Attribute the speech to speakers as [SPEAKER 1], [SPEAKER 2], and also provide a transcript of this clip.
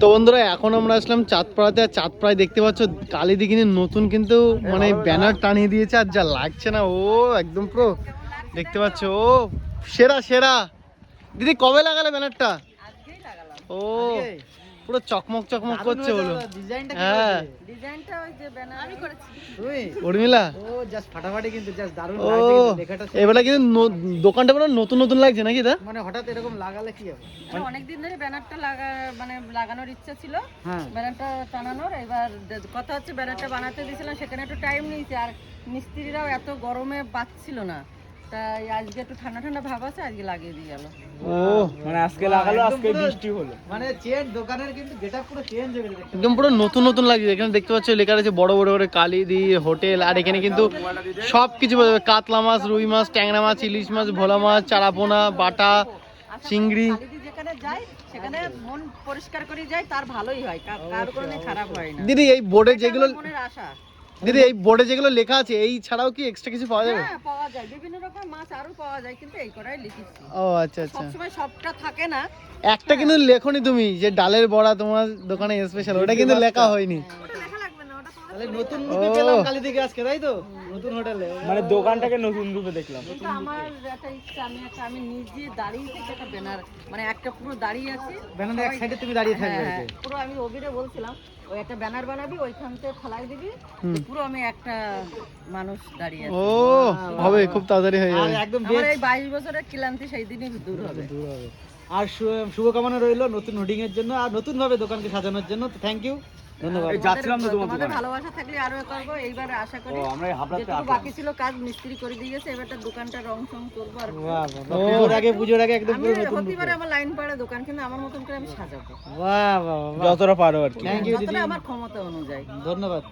[SPEAKER 1] তো বন্ধুরা এখন আমরা আসলাম চাঁদপাড়াতে। আর চাঁদপাড়ায় দেখতে পাচ্ছ কালীদিঘিনের নতুন কিন্তু মানে ব্যানার টানিয়ে দিয়েছে আর যা লাগছে না ও একদম পুরো দেখতে পাচ্ছ ও সেরা সেরা। দিদি কবে লাগালে ব্যানারটা? ও পুরো চকমক চকমক করছে বলো হ্যাঁ।
[SPEAKER 2] ডিজাইনটা ওই যে ব্যানার আমি করেছি।
[SPEAKER 3] তুই
[SPEAKER 1] উর্মিলা।
[SPEAKER 3] ও জাস্ট ফাটাফাটি কিন্তু জাস্ট দারুণ লাগছে কিন্তু লেখাটা
[SPEAKER 1] এবারে কিন্তু দোকানটা পুরো নতুন নতুন লাগছে নাকি দা
[SPEAKER 3] মানে হঠাৎ এরকম লাগালে কি হবে?
[SPEAKER 2] অনেক দিন ধরে ব্যানারটা লাগা মানে লাগানোর ইচ্ছা ছিল।
[SPEAKER 3] হ্যাঁ।
[SPEAKER 2] ব্যানারটা টানানোর এবার কথা হচ্ছে ব্যানারটা বানাতে দিয়েছিলাম সেখানে একটু টাইম নিয়েছে আর মিস্ত্রিরাও এত গরমে পাচ্ছিল না। তাই আজকে একটু ঠান্ডা ঠান্ডা ভাব আছে আজকে লাগিয়ে দিয়ে গেল।
[SPEAKER 1] ও
[SPEAKER 3] মানে আজকে লাগালো আজকে বৃষ্টি হলো। মানে চেঞ্জ দোকানের কিন্তু গেটআপ পুরো চেঞ্জ হয়ে গেছে।
[SPEAKER 1] একদম পুরো নতুন নতুন এখানে দেখতে পাচ্ছ লেখা আছে বড় বড় করে হোটেল আর এখানে কিন্তু সব কিছু পাওয়া যাবে কাতলা মাছ রুই মাছ ট্যাংরা মাছ ইলিশ মাছ ভোলা মাছ চারাপোনা বাটা চিংড়ি।
[SPEAKER 2] যেখানে যায় সেখানে মন পরিষ্কার করে যায় তার ভালোই হয় কোনো খারাপ হয় না।
[SPEAKER 1] দিদি এই বোর্ডে যেগুলো
[SPEAKER 2] মনের আশা।
[SPEAKER 1] দিদি এই বোর্ডে যেগুলো লেখা আছে এই ছাড়াও কি এক্সট্রা কিছু পাওয়া যাবে?
[SPEAKER 2] হ্যাঁ পাওয়া যায়। বিভিন্ন রকম মাছ আরও পাওয়া যায় কিন্তু এই কোরাই লিখেছি।
[SPEAKER 1] ও আচ্ছা আচ্ছা।
[SPEAKER 2] সবসময় সবটা থাকে না।
[SPEAKER 1] একটা কিন্তু লেখনি তুমি যে ডালের বড়া তোমার দোকানে স্পেশাল ওটা কিন্তু লেখা হয়নি।
[SPEAKER 3] তাহলে নতুন রূপে পেলাম কালী আজকে তাই তো? নতুন হোটেলে।
[SPEAKER 4] মানে দোকানটাকে নতুন রূপে দেখলাম।
[SPEAKER 2] কিন্তু আমার একটা ইচ্ছা আমি একটা আমি নিজে দাঁড়িয়ে থেকে একটা ব্যানার মানে একটা পুরো দাঁড়িয়ে আছি।
[SPEAKER 3] ব্যানারের এক সাইডে তুমি দাঁড়িয়ে থাকবে
[SPEAKER 2] হ্যাঁ,
[SPEAKER 3] আর
[SPEAKER 2] হ্যাঁ, পুরো আমি অবিরে বলছিলাম ওই একটা ব্যানার বানাবি ওইখান থেকে ফেলাই দিবি পুরো আমি একটা মানুষ দাঁড়িয়ে আছি।
[SPEAKER 1] ও হবে খুব তাড়াতাড়ি হয়ে যাবে।
[SPEAKER 3] একদম
[SPEAKER 2] আমার এই বাইশ বছরের ক্লান্তি সেই দিনই দূর হবে
[SPEAKER 3] দূর হবে। আর শুভকামনা রইল নতুন হোডিং এর জন্য আর নতুন ভাবে দোকানকে সাজানোর জন্য থ্যাংক ইউ ধন্যবাদ।
[SPEAKER 4] যাচ্ছিলাম তো তোমার দোকানে।
[SPEAKER 2] ভালোবাসা থাকলে আরও করব এইবার আশা করি
[SPEAKER 4] ও আমরা হাবড়াতে
[SPEAKER 2] যেটুকু বাকি ছিল কাজ মিস্ত্রি করে দিয়েছে এবারটা দোকানটা রং সং করব আর
[SPEAKER 3] বাহ বাহ, বাহ। আগে পুজোর আগে একদম পুরো নতুন
[SPEAKER 2] হতে আমার লাইন পাড়া দোকান কিন্তু আমার মতন করে আমি সাজাবো।
[SPEAKER 3] বাহ বাহ বাহ
[SPEAKER 4] যতটা পারো আর কি।
[SPEAKER 3] থ্যাংক ইউ দিদি।
[SPEAKER 2] আমার ক্ষমতা অনুযায়ী।
[SPEAKER 3] ধন্যবাদ।